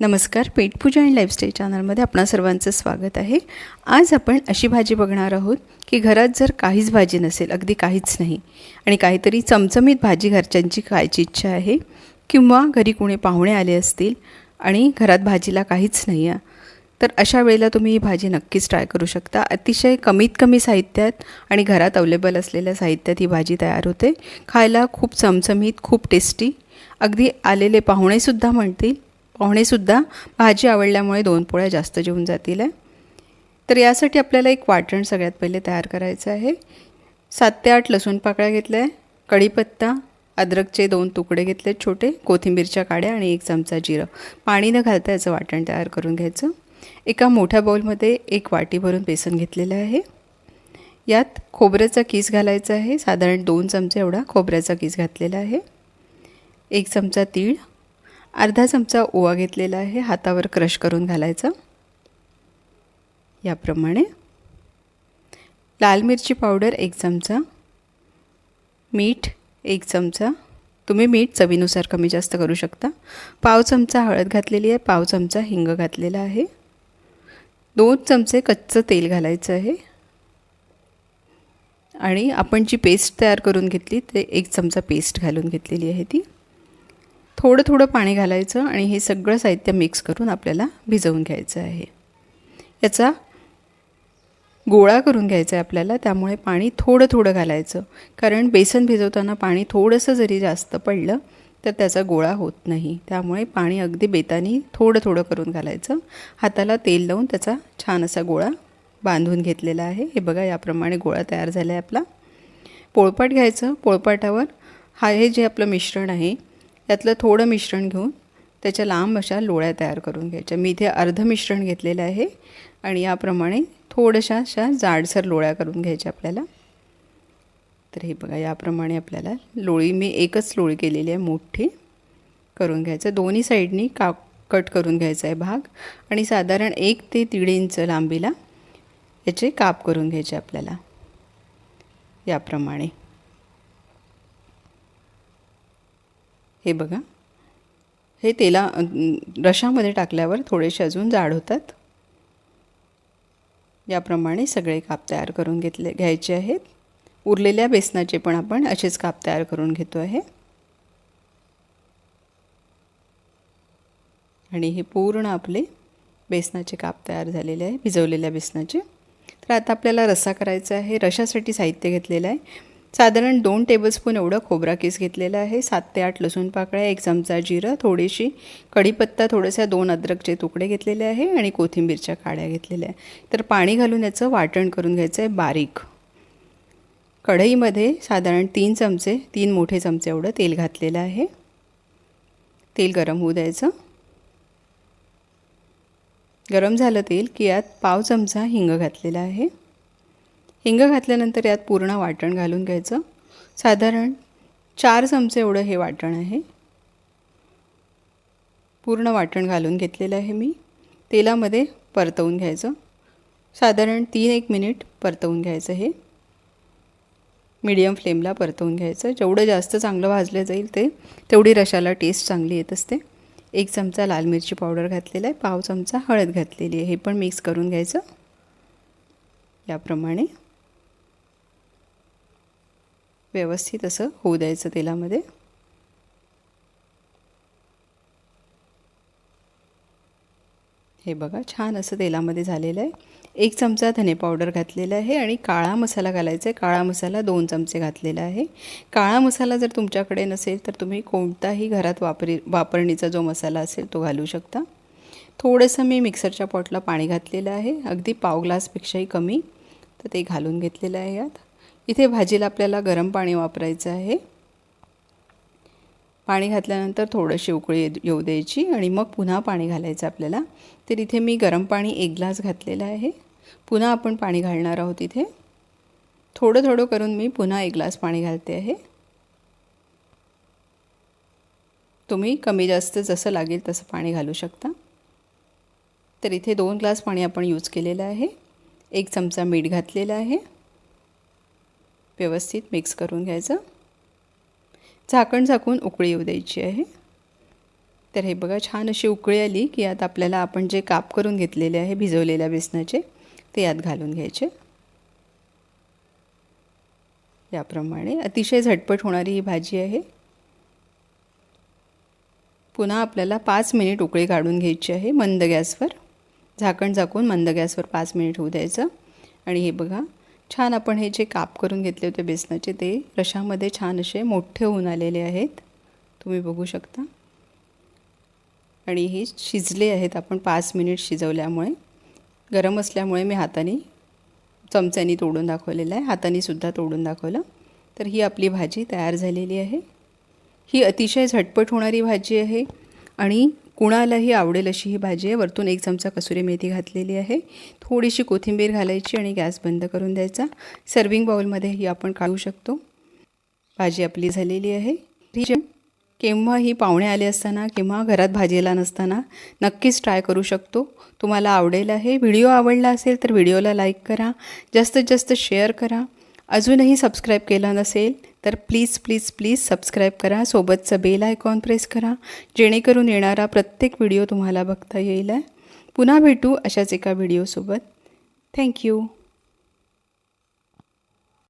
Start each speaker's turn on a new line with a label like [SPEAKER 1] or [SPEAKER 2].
[SPEAKER 1] नमस्कार पेटपूजा and lifestyle चॅनलमध्ये आपणा सर्वांचं स्वागत आहे. आज आपण अशी भाजी बघणार आहोत की घरात जर काहीच भाजी नसेल अगदी काहीच नाही आणि काहीतरी चमचमीत भाजी घरच्यांची खायची इच्छा आहे किंवा घरी कोणी पाहुणे आले असतील आणि घरात भाजीला काहीच नाही आहे तर अशा वेळेला तुम्ही ही भाजी नक्कीच ट्राय करू शकता. अतिशय कमीत कमी साहित्यात आणि घरात अवेलेबल असलेल्या साहित्यात ही भाजी तयार होते. खायला खूप चमचमीत खूप टेस्टी अगदी आलेले पाहुणेसुद्धा म्हणतील पाहुणेसुद्धा भाजी आवडल्यामुळे दोन पोळ्या जास्त जेवून जातील आहे तर यासाठी आपल्याला एक वाटण सगळ्यात पहिले तयार करायचं आहे. सात ते आठ लसूण पाकळ्या घेतल्या आहे. कढीपत्ता अद्रकचे दोन तुकडे घेतले छोटे कोथिंबीरच्या काड्या आणि एक चमचा जिरं. पाणी न घालता याचं वाटण तयार करून घ्यायचं. एका मोठ्या बाऊलमध्ये एक वाटी भरून बेसन घेतलेलं आहे. यात खोबऱ्याचा किस घालायचा आहे. साधारण दोन चमचे एवढा खोबऱ्याचा किस घातलेला आहे. एक चमचा तीळ अर्धा चमचा ओवा घेतलेला आहे हातावर क्रश करून घालायचा. याप्रमाणे लाल मिरची पावडर एक चमचा मीठ एक चमचा. तुम्ही मीठ चवीनुसार कमी जास्त करू शकता. पाव चमचा हळद घातलेली आहे पाव चमचा हिंग घातलेला आहे. दोन चमचे कच्चं तेल घालायचं आहे. आणि आपण जी पेस्ट तयार करून घेतली ते एक चमचा पेस्ट घालून घेतलेली आहे ती. थोडं थोडं पाणी घालायचं आणि हे सगळं साहित्य मिक्स करून आपल्याला भिजवून घ्यायचं आहे. याचा गोळा करून घ्यायचा आहे आपल्याला त्यामुळे पाणी थोडं थोडं घालायचं. कारण बेसन भिजवताना पाणी थोडंसं जरी जास्त पडलं तर त्याचा गोळा होत नाही. त्यामुळे पाणी अगदी बेतानी थोडं थोडं करून घालायचं. हाताला तेल लावून त्याचा छान असा गोळा बांधून घेतलेला आहे. हे बघा याप्रमाणे गोळा तयार झाला आहे आपला. पोळपाट घ्यायचं. पोळपाटावर हा हे जे आपलं मिश्रण आहे त्यातलं थोडं मिश्रण घेऊन त्याच्या लांब अशा लोळ्या तयार करून घ्यायच्या. मी इथे अर्ध मिश्रण घेतलेलं आहे आणि याप्रमाणे थोड्याशा अशा जाडसर लोळ्या करून घ्यायच्या आपल्याला. तर हे बघा याप्रमाणे आपल्याला लोळी मी एकच लोळी केलेली आहे मोठी करून घ्यायचं. दोन्ही साईडनी का कट करून घ्यायचा आहे भाग आणि साधारण एक ते दीड इंच लांबीला याचे काप करून घ्यायचे आपल्याला. याप्रमाणे. हे बघा. हे तेला रशामध्ये टाकल्यावर थोडेसे अजून जाड होतात. याप्रमाणे सगळे काप तयार करून घेतले घ्यायचे आहेत. उरलेल्या बेसनाचे पण आपण असेच काप तयार करून घेतो आहे. आणि हे पूर्ण आपले बेसनाचे काप तयार झालेले आहे भिजवलेल्या बेसनाचे. तर आता आपल्याला रस्सा करायचा आहे. रशासाठी साहित्य घेतलेलं आहे. साधारण दोन टेबलस्पून एवढं खोबरा केस घेतलेलं आहे. सात ते आठ लसूण पाकळ्या एक चमचा जिरं थोडीशी कढीपत्ता थोड्याशा दोन अद्रकचे तुकडे घेतलेले आहे आणि कोथिंबीरच्या काड्या घेतलेल्या आहे. तर पाणी घालून याचं वाटण करून घ्यायचं आहे बारीक. कढईमध्ये साधारण तीन चमचे तीन मोठे चमचे एवढं तेल घातलेलं आहे. तेल गरम होऊ द्यायचं. गरम झालं तेल की यात पाव चमचा हिंग घातलेला आहे. हिंग घातल्यानंतर यात पूर्ण वाटण घालून घ्यायचं. साधारण चार चमचे एवढं हे वाटण आहे. पूर्ण वाटण घालून घेतलेलं आहे मी. तेलामध्ये परतवून घ्यायचं. साधारण तीन एक मिनिट परतवून घ्यायचं हे. मीडियम फ्लेमला परतवून घ्यायचं. जेवढं जास्त चांगलं भाजलं जाईल ते तेवढी रशाला टेस्ट चांगली येत असते. एक चमचा लाल मिरची पावडर घातलेला आहे. पाव चमचा हळद घातलेली आहे. हे पण मिक्स करून घ्यायचं. याप्रमाणे. व्यवस्थित असं होऊ द्यायचं तेलामध्ये. हे बघा छान असं तेलामध्ये झालेलं आहे. एक चमचा धने पावडर घातलेला आहे आणि काळा मसाला घालायचा आहे. काळा मसाला दोन चमचे घातलेला आहे. काळा मसाला जर तुमच्याकडे नसेल तर तुम्ही कोणताही घरात वापरी वापरणीचा जो मसाला असेल तो घालू शकता. थोडंसं मी मिक्सरच्या पॉटला पाणी घातलेलं आहे. अगदी पाव ग्लासपेक्षाही कमी. तर ते घालून घेतलेलं आहे यात. इथे भाजीला आपल्याला गरम पाणी वापरायचं आहे. पाणी घातल्यानंतर थोडंशी उकळी येऊ द्यायची आणि मग पुन्हा पाणी घालायचं आपल्याला. तर इथे मी गरम पाणी एक ग्लास घातलेलं आहे. पुन्हा आपण पाणी घालणार आहोत इथे. थोडं थोडं करून मी पुन्हा एक ग्लास पाणी घालते आहे. तुम्ही कमी जास्त जसं लागेल तसं पाणी घालू शकता. तर इथे दोन ग्लास पाणी आपण यूज केलेलं आहे. एक चमचा मीठ घातलेलं आहे. व्यवस्थित मिक्स करून घ्यायचं. झाकण झाकून उकळी येऊ द्यायची आहे. तर हे बघा छान अशी उकळी आली की यात आपल्याला आपण जे काप करून घेतलेले आहे भिजवलेल्या बेसनाचे ते यात घालून घ्यायचे. याप्रमाणे अतिशय झटपट होणारी ही भाजी आहे. पुन्हा आपल्याला पाच मिनिट उकळी काढून घ्यायची आहे मंद गॅसवर. झाकण झाकून मंद गॅसवर पाच मिनिट होऊ द्यायचं. आणि हे बघा छान आपण हे जे काप करून घेतले होते बेसनाचे ते रशामध्ये छान असे मोठे होऊन आलेले आहेत. तुम्ही बघू शकता. आणि हे शिजले आहेत आपण पाच मिनिट शिजवल्यामुळे. गरम असल्यामुळे मी हाताने चमच्यानी तोडून दाखवलेलं आहे. हातानेसुद्धा तोडून दाखवलं. तर ही आपली भाजी तयार झालेली आहे. ही अतिशय झटपट होणारी भाजी आहे. आणि कुणालाही आवडेल अशी ही भाजी आहे. वरतून एक चमचा कसुरी मेथी घातलेली आहे. थोडीशी कोथिंबीर घालायची आणि गॅस बंद करून द्यायचा. सर्विंग बाउलमध्ये ही आपण काढू शकतो. भाजी आपली झालेली आहे. ही पाहुणे आले असताना किंवा घरात भाजीला नसताना नक्कीच ट्राय करू शकतो. तुम्हाला आवडेल आहे. व्हिडिओ आवडला असेल तर व्हिडिओला लाईक करा. जास्तीत जास्त शेअर करा. अजूनही सबस्क्राईब केला नसेल तर प्लीज प्लीज प्लीज सबस्क्राईब करा. सोबतचं बेल आयकॉन प्रेस करा. जेणेकरून येणारा प्रत्येक व्हिडिओ तुम्हाला बघता येईल. आहे पुन्हा भेटू अशाच एका व्हिडिओसोबत थँक्यू